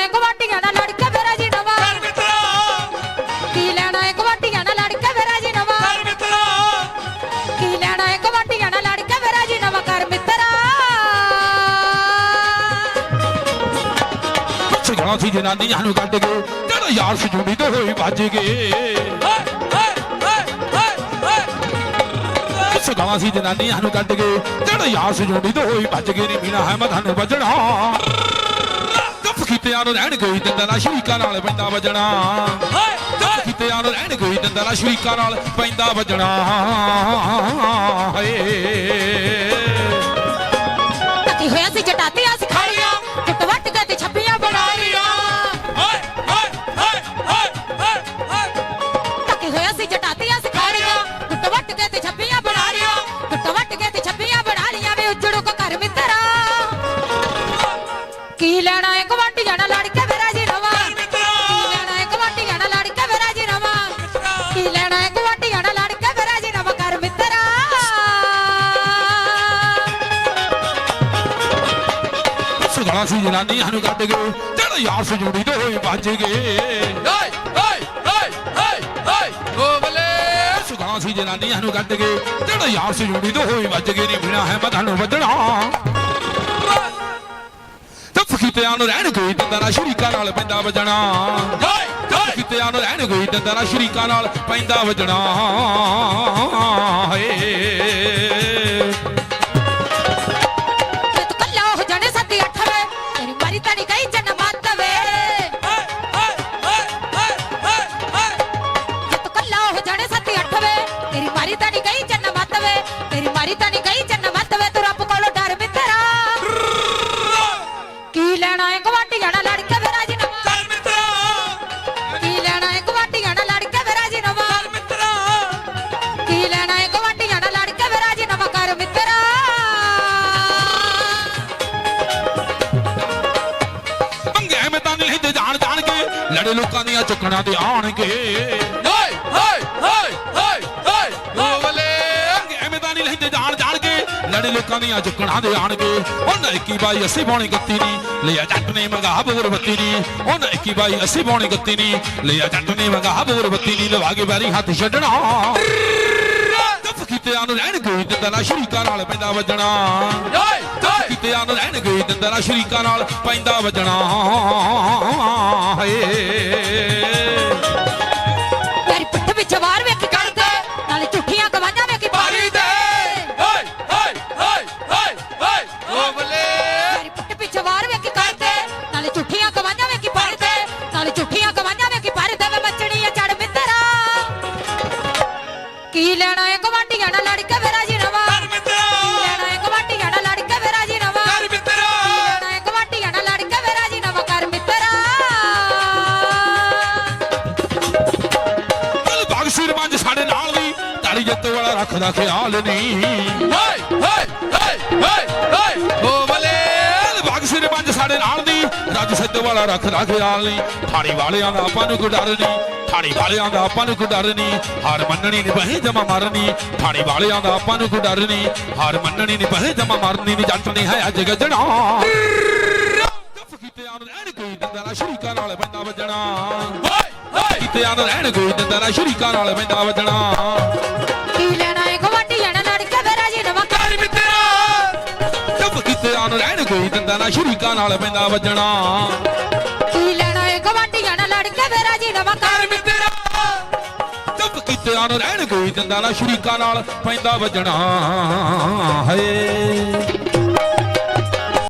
ਏ ਗਵਾਟੀਆਂ ਨਾਲ ਲੜ ਕੇ ਮੇਰਾ ਜੀ ਨਵਾਂ। ਕਰ ਮਿੱਤਰਾ। ਕੀ ਲੈਣਾ ਏ ਗਵਾਟੀਆਂ ਨਾਲ ਲੜ ਕੇ ਮੇਰਾ ਜੀ ਨਵਾਂ। ਕਰ ਮਿੱਤਰਾ। ਕੀ ਲੈਣਾ ਏ ਗਵਾਟੀਆਂ ਨਾਲ ਲੜ ਕੇ ਮੇਰਾ ਜੀ ਨਵਾਂ। ਕਰ ਮਿੱਤਰਾ। ਸੁਣਾ ਸੀ ਜਨਾਨੀਆਂ ਨੂੰ ਕੱਢ ਕੇ। ਜਿਹੜਾ ਯਾਰ ਸਜੂੜੀ ਤੇ ਹੋਈ ਵੱਜ ਗਏ। ਸਗਾਵਾਂ ਸੀ ਜਨਾਨੀਆਂ ਨੂੰ ਕੱਢ ਕੇ। ਜਿਹੜਾ ਯਾਰ ਸਜੂੜੀ ਤੇ ਹੋਈ ਵੱਜ ਗਏ ਨਹੀਂ ਬਿਨਾ ਹੈ ਮੈਂ ਤੁਹਾਨੂੰ ਵੱਜਣਾ। ਕੀਤਿਆਂ ਨੂੰ ਰਹਿਣ ਗਈ ਦੰਦਾਂ ਨਾਲ ਸ਼ਰੀਕਾਂ ਨਾਲ ਪੈਂਦਾ ਵੱਜਣਾ। ਗੱਪ ਕੀਤਿਆਂ ਨੂੰ ਰਹਿਣ ਗਈ ਦੰਦਾਂ ਨਾਲ ਸ਼ਰੀਕਾਂ ਨਾਲ ਪੈਂਦਾ ਵੱਜਣਾ। ਹਾਏ। ਟੱਕੀ ਹੋਇਆ ਸੀ ਜਟਾਤੀਆਂ ਸਿਖਾਈਆਂ ਟੁੱਟ ਵੱਟ ਕੇ ਤੇ ਛੱਪੀਆਂ ਬਣਾ ਲੀਆਂ ਟੱਕੀ ਹੋਇਆ ਸੀ ਜਟਾਤੀਆਂ ਸਿਖਾਈਆਂ ਟੁੱਟ ਵੱਟ ਕੇ ਤੇ ਛੱਪੀਆਂ ਬਣਾ ਲੀਆਂ ਟੁੱਟ ਵੱਟ ਕੇ ਤੇ ਛੱਪੀਆਂ ਬਣਾ ਲੀਆਂ ਵੇ ਉੱਜੜੂ ਕੋ ਘਰ ਮਿੱਤਰਾ। ਕੀ ਲੈਣਾ ਏ ਗਵਾਂਢੀ ਸੁਗਾਣਾ ਸੀ ਜਨਾਨੀਆਂ ਨੂੰ ਕੱਢ ਗਏ ਜਿਹੜਾ ਯਾਰ ਸਜੂੜੀ ਤੋਂ ਹੋਈ ਵੱਜ ਗਏ। ਸੁਗਾਣਾ ਸੀ ਜਨਾਨੀਆਂ ਨੂੰ ਕੱਢ ਗਏ ਜਿਹੜਾ ਯਾਰ ਸਜੂੜੀ ਤੋਂ ਹੋਈ ਵੱਜ ਗਏ ਨੀ ਬਿਨਾ ਹੈ ਮਧਾਂ ਨੂੰ ਵੱਜਣਾ ਤੇ ਫਕੀਤਿਆਂ ਨੂੰ ਰਹਿਣ ਗਈ ਦੰਦਾਂ ਸ਼ਰੀਕਾਂ ਨਾਲ ਪੈਂਦਾ ਵੱਜਣਾ। ਫਕੀਤਿਆਂ ਨੂੰ ਰਹਿਣ ਗਈ ਦੰਦਾਂ ਸ਼ਰੀਕਾਂ ਨਾਲ ਪੈਂਦਾ ਵੱਜਣਾ। ਹਏ। ਤਾਂ ਜਾਣ ਜਾਣ ਕੇ ਲੜੇ ਲੋਕਾਂ ਦੀਆਂ ਚੁੱਕਣਾ ਤੇ ਆਣਗੇ ਪੰਗੇ ਐਵੇਂ ਤਾਂ ਨਹੀਂ ਲੈਂਦੇ ਜਾਣ ਜਾਣ ਕੇ ਲੜੇ ਲੋਕਾਂ ਦੀਆਂ ਚੁੱਕਣਾ ਤੇ ਆਣਗੇ ਉਹ ਨਾਈਕੀ ਬਾਈ ਅਸੀਂ ਬੋਣੀ ਗੱਤੀ ਨਹੀਂ ਲਿਆ ਜੱਟ ਨੇ ਮੰਗਾ ਬੋਰ ਬੱਤੀ ਨਹੀਂ ਉਹ ਨਾਈਕੀ ਬਾਈ ਅਸੀਂ ਬੋਣੀ ਗੱਤੀ ਨਹੀਂ ਲਿਆ ਜੱਟ ਨੇ ਮੰਗਾ ਬੋਰ ਬੱਤੀ ਨਹੀਂ ਲਵਾ ਕੇ ਵਾਰੀ ਹੱਥ ਛੱਡਣਾ। ਕੀਤਿਆਂ ਨੂੰ ਰਹਿਣ ਗਈ ਦੰਦਾਂ ਨਾਲ ਸ਼ਰੀਕਾਂ ਨਾਲ ਪੈਂਦਾ ਵੱਜਣਾ। ਗੱਪ ਕੀਤਿਆਂ ਨੂੰ ਰਹਿਣ ਗਈ ਦੰਦਾਂ ਨਾਲ ਸ਼ਰੀਕਾਂ ਨਾਲ ਪੈਂਦਾ ਵੱਜਣਾ। ਹਏ। ਕੀ ਲੈਣਾ ਏ ਗਵਾਂਢੀਆਂ ਨਾਲ ਲੜ ਕੇ ਮੇਰਾ ਜੀ ਰਵਾ ਕੀ ਲੈਣਾ ਏ ਗਵਾਂਢੀਆਂ ਨਾਲ ਲੜ ਕੇ ਮੇਰਾ ਜੀ ਰਵਾ ਕੀ ਲੈਣਾ ਏ ਗਵਾਂਢੀਆਂ ਨਾਲ ਲੜ ਕੇ ਮੇਰਾ ਜੀ ਰਵਾ ਕਰ ਮਿੱਤਰਾ। ਕੱਲ ਬਾਗ ਸਿਰ ਮੰਜ ਸਾਡੇ ਨਾਲ ਦੀ ਤਾਲੀ ਜੱਤ ਵਾਲਾ ਰੱਖਦਾ ਖਿਆਲ ਨਹੀਂ। ਕੱਲ ਬਾਗ ਸਿਰ ਮੰਜ ਸਾਡੇ ਨਾਲ ਦੀ ਰੱਜ ਸਿੱਧ ਵਾਲਾ ਰੱਖਦਾ ਖਿਆਲ ਨਹੀਂ ਥਾਣੀ ਵਾਲਿਆਂ ਦਾ ਆਪਾਂ ਨੂੰ ਕੋਈ ਡਰ ਨਹੀਂ ਥਾਣੀ ਵਾਲਿਆਂ ਦਾ ਆਪਾਂ ਨੂੰ ਕੋਈ ਡਰ ਨਹੀਂ ਹਾਰ ਮੰਨਣੀ ਨਹੀਂ ਬਹੇ ਜਮਾ ਮਾਰਨੀ। ਥਾਣੀ ਵਾਲਿਆਂ ਦਾ ਆਪਾਂ ਨੂੰ ਕੋਈ ਡਰ ਨਹੀਂ ਹਾਰ ਮੰਨਣੀ ਨਹੀਂ ਬਹੇ ਜਮਾ ਮਾਰਨੀ ਨਹੀਂ ਜੱਟ ਨਹੀਂ ਹੈ ਅੱਜ ਗੱਜਣਾ। ਗੱਪ ਕੀਤਿਆਂ ਰਹਿਣ ਕੋਈ ਦੰਦਾਂ ਨਾਲ ਸ਼ਰੀਕਾਂ ਨਾਲ ਬੰਦਾ ਵੱਜਣਾ। ਕੀਤਿਆਂ ਨੂੰ ਰਹਿਣ ਕੋਈ ਦਿੰਦਾ ਨਾਲ ਸ਼ਰੀਕਾਂ ਨਾਲ ਬੰਦਾ ਵੱਜਣਾ। ਕੀ ਲੈਣਾ ਏ ਗਵਾਂਢੀਆਂ ਨਾਲ ਲੜ ਕੇ ਮੇਰਾ ਜੀ ਰਵਾ ਕਰ ਗੱਪ ਕੀਤਿਆਂ ਨੂੰ ਰਹਿਣ ਕੋਈ ਦੰਦਾਂ ਨਾਲ ਸ਼ਰੀਕਾਂ ਨਾਲ ਬੰਦਾ ਵੱਜਣਾ। ਕੀ ਲੈਣਾ ਏ? ਗਵਾਂਢੀਆਂ ਨਾਲ ਲੜ ਕੇ ਮੇਰਾ ਜੀ ਰਵਾ ਕਰ ਗੱਪ ਕੀਤਿਆਂ ਨੂੰ ਰਹਿਣ ਕੋਈ ਦੰਦਾਂ ਨਾਲ ਸ਼ਰੀਕਾਂ ਨਾਲ ਪੈਂਦਾ ਵੱਜਣਾ। ਹਏ।